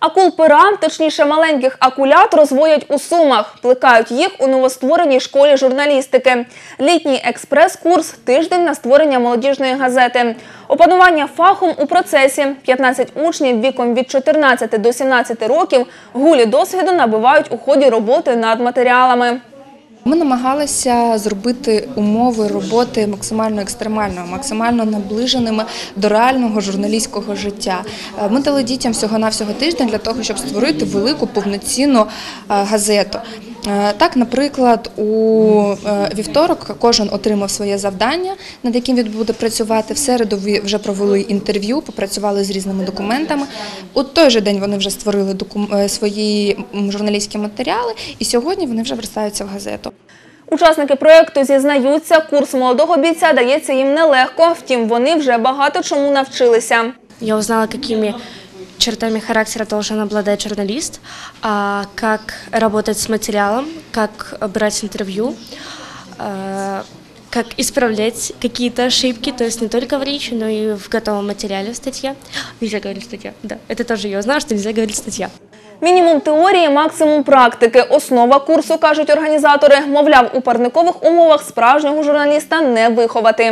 Акул-пера, точніше маленьких акулят, розводять у Сумах. Плекають їх у новоствореній школі журналістики. Літній експрес-курс – тиждень на створення молодіжної газети. Опанування фахом у процесі. 15 учнів віком від 14 до 17 років гулі досвіду набивають у ході роботи над матеріалами. Ми намагалися зробити умови роботи максимально екстремальними, максимально наближеними до реального журналістського життя. Е, Ми дали дітям всього-навсього тиждень для того, щоб створити велику повноцінну е, газету. Е, Так, наприклад, у е, вівторок кожен отримав своє завдання, над яким він буде працювати. В середу вже провели інтерв'ю, попрацювали з різними документами. У той же день вони вже створили е, свої журналістські матеріали, і сьогодні вони вже верстаються в газету. Учасники проєкту зізнаються, курс молодого бійця дається їм нелегко, втім вони вже багато чому навчилися. Я узнала, какими чертами характера должен обладать журналист, как работать с материалом, как брать интервью, как исправлять какие-то ошибки, то есть не только в речи, но и в готовом материале в статье. Нельзя говорить статья, да, это тоже я узнала, что нельзя говорить статья. Мінімум теорії, максимум практики. Основа курсу, кажуть організатори, мовляв, у парникових умовах справжнього журналіста не виховати.